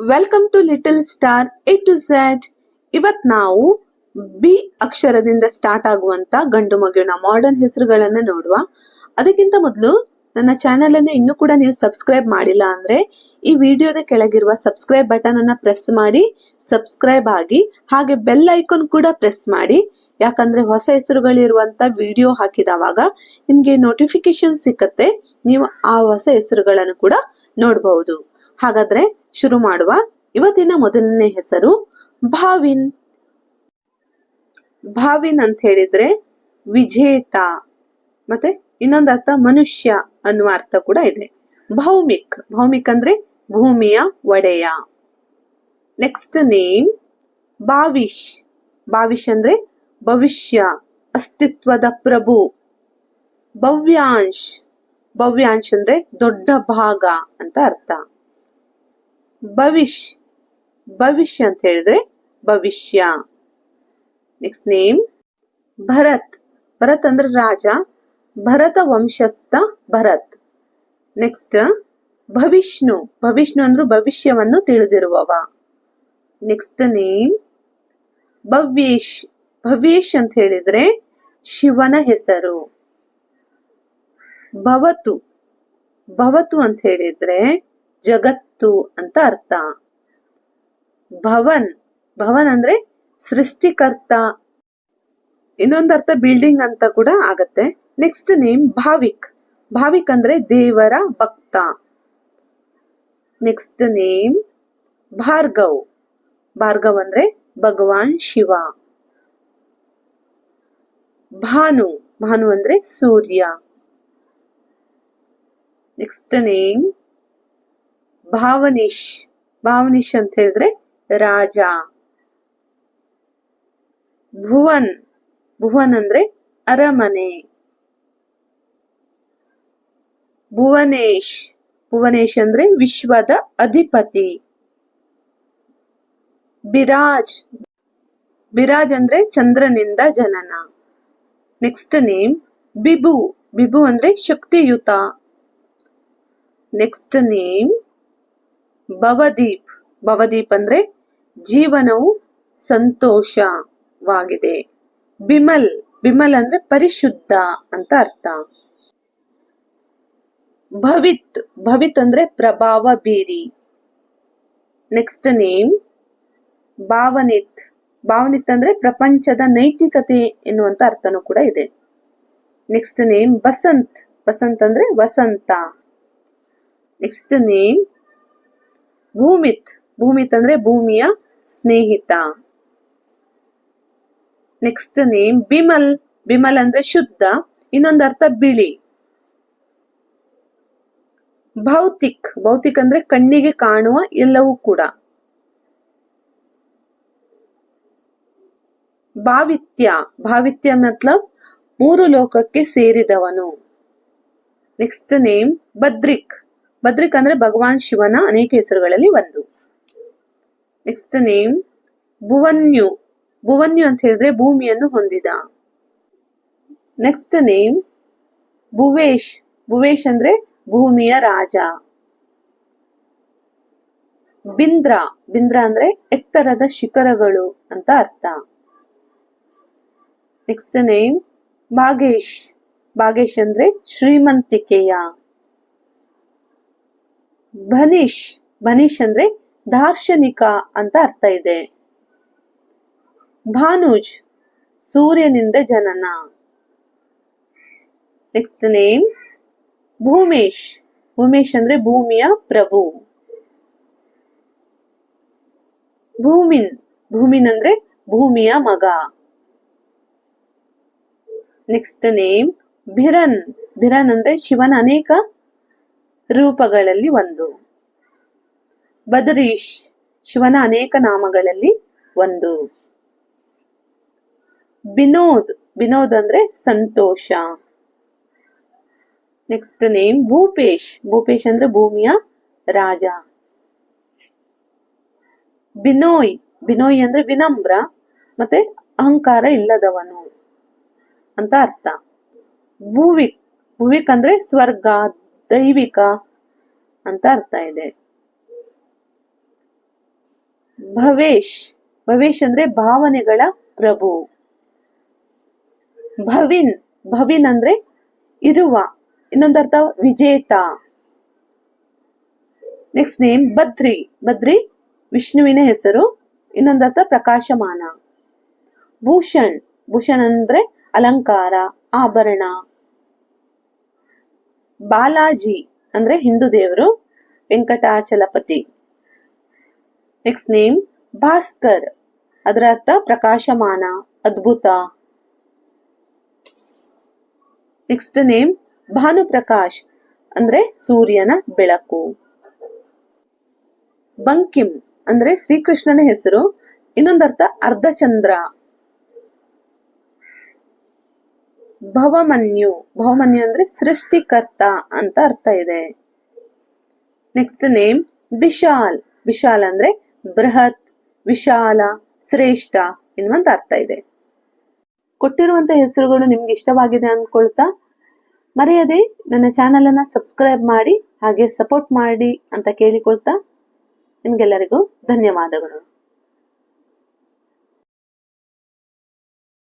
Welcome to little star A to Z ಇವತ್ ನಾವು B ಅಕ್ಷರದಿಂದ ಸ್ಟಾರ್ಟ್ ಆಗುವಂತ ಗಂಡು ಮಗುವಿನ ಮಾಡರ್ನ್ ಹೆಸರುಗಳನ್ನ ನೋಡುವ. ಅದಕ್ಕಿಂತ ಮೊದಲು ನನ್ನ ಚಾನೆಲ್ ಅನ್ನು ಇನ್ನೂ ಕೂಡ ನೀವು ಸಬ್ಸ್ಕ್ರೈಬ್ ಮಾಡಿಲ್ಲ ಅಂದ್ರೆ ಈ ವಿಡಿಯೋದ ಕೆಳಗಿರುವ ಸಬ್ಸ್ಕ್ರೈಬ್ ಬಟನ್ ಅನ್ನ ಪ್ರೆಸ್ ಮಾಡಿ ಸಬ್ಸ್ಕ್ರೈಬ್ ಆಗಿ, ಹಾಗೆ ಬೆಲ್ ಐಕಾನ್ ಕೂಡ ಪ್ರೆಸ್ ಮಾಡಿ. ಯಾಕಂದ್ರೆ ಹೊಸ ಹೆಸರುಗಳಿರುವಂತ ವಿಡಿಯೋ ಹಾಕಿದವಾಗ ನಿಮ್ಗೆ ನೋಟಿಫಿಕೇಶನ್ ಸಿಕ್ಕತ್ತೆ, ನೀವು ಆ ಹೊಸ ಹೆಸರುಗಳನ್ನು ಕೂಡ ನೋಡಬಹುದು. ಹಾಗಾದ್ರೆ ಶುರು ಮಾಡುವ ಇವತ್ತಿನ ಮೊದಲನೇ ಹೆಸರು ಭಾವಿನ್. ಭಾವಿನ್ ಅಂತ ಹೇಳಿದ್ರೆ ವಿಜೇತ. ಮತ್ತೆ ಇನ್ನೊಂದು ಅರ್ಥ ಮನುಷ್ಯ ಅನ್ನುವ ಅರ್ಥ ಕೂಡ ಇದೆ. ಭೌಮಿಕ್. ಭೌಮಿಕ್ ಅಂದ್ರೆ ಭೂಮಿಯ ಒಡೆಯ. ನೆಕ್ಸ್ಟ್ ನೇಮ್ ಭಾವಿಷ್ ಭಾವಿಷ್ ಅಂದ್ರೆ ಭವಿಷ್ಯ, ಅಸ್ತಿತ್ವದ ಪ್ರಭು. ಭವ್ಯಾಂಶ್. ಭವ್ಯಾಂಶ್ ಅಂದ್ರೆ ದೊಡ್ಡ ಭಾಗ ಅಂತ ಅರ್ಥ. ಭವಿಷ್ ಭವಿಷ್ಯ ಅಂತ ಹೇಳಿದ್ರೆ ಭವಿಷ್ಯ. Next name Bharat. ಭರತ್ ಅಂದ್ರೆ ರಾಜ. ಭರತ ವಂಶಸ್ಥ ಭರತ್. ನೆಕ್ಸ್ಟ್ ಭವಿಷ್ಣು. ಭವಿಷ್ಣು ಅಂದ್ರೆ ಭವಿಷ್ಯವನ್ನು ತಿಳಿದಿರುವವ. Next name ಭವ್ಯೇಶ್. ಭವ್ಯೇಶ್ ಅಂತ ಹೇಳಿದ್ರೆ ಶಿವನ ಹೆಸರು. ಭವತು. ಭವತು ಅಂತ ಹೇಳಿದ್ರೆ ಜಗತ್ತು ಅಂತ ಅರ್ಥ. ಭವನ್ ಭವನ್ ಅಂದ್ರೆ ಸೃಷ್ಟಿಕರ್ತ. ಇನ್ನೊಂದು ಅರ್ಥ ಬಿಲ್ಡಿಂಗ್ ಅಂತ ಕೂಡ ಆಗತ್ತೆ. Next name ಭಾವಿಕ್. ಭಾವಿಕ್ ಅಂದ್ರೆ ದೇವರ ಭಕ್ತ. Next name Bhargav. ಭಾರ್ಗವ್ ಅಂದ್ರೆ ಭಗವಾನ್ ಶಿವ. ಭಾನು ಭಾನು ಅಂದ್ರೆ ಸೂರ್ಯ. ನೆಕ್ಸ್ಟ್ ನೇಮ್ ಭಾವನಿಶ್ ಭಾವನಿಶ್ ಅಂತ ಹೇಳಿದ್ರೆ ರಾಜ. ಭುವನ್ ಭುವನ್ ಅಂದ್ರೆ ಅರಮನೆ. ಭುವನೇಶ್ ಭುವನೇಶ್ ಅಂದ್ರೆ ವಿಶ್ವದ ಅಧಿಪತಿ. ಬಿರಾಜ್ ಬಿರಾಜ್ ಅಂದ್ರೆ ಚಂದ್ರನಿಂದ ಜನನ. Next name, Bibhu. ಬಿಬು ಅಂದ್ರೆ ಶಕ್ತಿಯುತ. Next name ಭವದೀಪ್. ಭವದೀಪ್ ಅಂದ್ರೆ ಜೀವನವು ಸಂತೋಷವಾಗಿದೆ. ಬಿಮಲ್. ಬಿಮಲ್ ಅಂದ್ರೆ ಪರಿಶುದ್ಧ ಅಂತ ಅರ್ಥ. ಭವಿತ್. ಭವಿತ್ ಅಂದ್ರೆ ಪ್ರಭಾವ ಬೀರಿ. Next name ಭಾವನಿತ್. ಭಾವನಿತ್ ಅಂದ್ರೆ ಪ್ರಪಂಚದ ನೈತಿಕತೆ ಎನ್ನುವಂತ ಅರ್ಥನೂ ಕೂಡ ಇದೆ. Next name Basant. ಬಸಂತ್ ಅಂದ್ರೆ ವಸಂತ. ನೆಕ್ಸ್ಟ್ ನೇಮ್ ಭೂಮಿತ್ ಭೂಮಿತ್ ಅಂದ್ರೆ ಭೂಮಿಯ ಸ್ನೇಹಿತ. Next name Bimal. ಬಿಮಲ್ ಅಂದ್ರೆ ಶುದ್ಧ. ಇನ್ನೊಂದು ಅರ್ಥ ಬಿಳಿ. ಭೌತಿಕ್ ಭೌತಿಕ್ ಅಂದ್ರೆ ಕಣ್ಣಿಗೆ ಕಾಣುವ ಎಲ್ಲವೂ ಕೂಡ. ಭಾವಿತ್ಯ ಭಾವಿತ್ಯ ಮತ್ಲಬ್ ಮೂರು ಲೋಕಕ್ಕೆ ಸೇರಿದವನು. ನೆಕ್ಸ್ಟ್ ನೇಮ್ ಬದ್ರಿಕ್ ಬದ್ರಿಕ್ ಅಂದ್ರೆ ಭಗವಾನ್ ಶಿವನ ಅನೇಕ ಹೆಸರುಗಳಲ್ಲಿ ಒಂದು. Next name ಭುವನ್ಯು. ಭುವನ್ಯು ಅಂತ ಹೇಳಿದ್ರೆ ಭೂಮಿಯನ್ನು ಹೊಂದಿದ. Next name ಭುವೇಶ್. ಭುವೇಶ್ ಅಂದ್ರೆ ಭೂಮಿಯ ರಾಜ. ಬಿಂದ್ರ. ಬಿಂದ್ರ ಅಂದ್ರೆ ಎತ್ತರದ ಶಿಖರಗಳು ಅಂತ ಅರ್ಥ. Next name Bhagesh. ಭಾಗೇಶ್ ಅಂದ್ರೆ ಶ್ರೀಮಂತಿಕೆಯ. ಭನೀಶ್ ಭನೀಶ್ ಅಂದ್ರೆ ದಾರ್ಶನಿಕ ಅಂತ ಅರ್ಥ ಇದೆ. ಭಾನುಜ್, ಸೂರ್ಯನಿಂದ ಜನನ. Next name Bhoomesh. ಭೂಮೇಶ್ ಅಂದ್ರೆ ಭೂಮಿಯ ಪ್ರಭು. ಭೂಮಿನ್ ಭೂಮಿನ್ ಅಂದ್ರೆ ಭೂಮಿಯ ಮಗ. ನೆಕ್ಸ್ಟ್ ನೇಮ್ ಭಿರನ್ ಭಿರನ್ ಅಂದ್ರೆ ಶಿವನ ಅನೇಕ ರೂಪಗಳಲ್ಲಿ ಒಂದು. ಬದರೀಶ್, ಶಿವನ ಅನೇಕ ನಾಮಗಳಲ್ಲಿ ಒಂದು. ಬಿನೋದ್ ಬಿನೋದ್ ಅಂದ್ರೆ ಸಂತೋಷ. Next name Bhupesh. ಭೂಪೇಶ್ ಅಂದ್ರೆ ಭೂಮಿಯ ರಾಜ. ಬಿನೋಯ್ ಬಿನೋಯ್ ಅಂದ್ರೆ ವಿನಮ್ರ, ಮತ್ತೆ ಅಹಂಕಾರ ಇಲ್ಲದವನು ಅಂತ ಅರ್ಥ. ಭೂವಿಕ್ ಭೂವಿಕ್ ಅಂದ್ರೆ ಸ್ವರ್ಗ ದೈವಿಕ ಅಂತ ಅರ್ಥ ಇದೆ. ಭವೇಶ್ ಭವೇಶ್ ಅಂದ್ರೆ ಭಾವನೆಗಳ ಪ್ರಭು. ಭವಿನ್ ಭವಿನ್ ಅಂದ್ರೆ ಇರುವ, ಇನ್ನೊಂದು ಅರ್ಥ ವಿಜೇತ. ನೆಕ್ಸ್ಟ್ ನೇಮ್ ಬದ್ರಿ ಬದ್ರಿ ವಿಷ್ಣುವಿನ ಹೆಸರು, ಇನ್ನೊಂದು ಅರ್ಥ ಪ್ರಕಾಶಮಾನ. ಭೂಷಣ್ ಭೂಷಣ್ ಅಂದ್ರೆ ಅಲಂಕಾರ, ಆಭರಣ. ಬಾಲಾಜಿ ಅಂದ್ರೆ ಹಿಂದೂ ದೇವರು, ವೆಂಕಟಾಚಲಪತಿ. Next name Bhaskar. ಅದರ ಅರ್ಥ ಪ್ರಕಾಶಮಾನ, ಅದ್ಭುತ. ನೆಕ್ಸ್ಟ್ ನೇಮ್ ಭಾನುಪ್ರಕಾಶ್ ಅಂದ್ರೆ ಸೂರ್ಯನ ಬೆಳಕು. ಬಂಕಿಂ ಅಂದ್ರೆ ಶ್ರೀಕೃಷ್ಣನ ಹೆಸರು. ಇನ್ನೊಂದರ್ಥ ಅರ್ಧಚಂದ್ರ. ಭವಮನ್ಯು ಭವಮನ್ಯು ಅಂದ್ರೆ ಸೃಷ್ಟಿಕರ್ತ ಅಂತ ಅರ್ಥ ಇದೆ. ನೆಕ್ಸ್ಟ್ ನೇಮ್ ವಿಶಾಲ್ ವಿಶಾಲ್ ಅಂದ್ರೆ ಬೃಹತ್, ವಿಶಾಲ, ಶ್ರೇಷ್ಠ ಎನ್ನುವಂತ ಅರ್ಥ ಇದೆ. ಕೊಟ್ಟಿರುವಂತ ಹೆಸರುಗಳು ನಿಮ್ಗೆ ಇಷ್ಟವಾಗಿದೆ ಅಂದ್ಕೊಳ್ತಾ, ಮರೆಯದೆ ನನ್ನ ಚಾನೆಲ್ ಅನ್ನ ಸಬ್ಸ್ಕ್ರೈಬ್ ಮಾಡಿ, ಹಾಗೆ ಸಪೋರ್ಟ್ ಮಾಡಿ ಅಂತ ಕೇಳಿಕೊಳ್ತಾ, ನಿಮ್ಗೆಲ್ಲರಿಗೂ ಧನ್ಯವಾದಗಳು.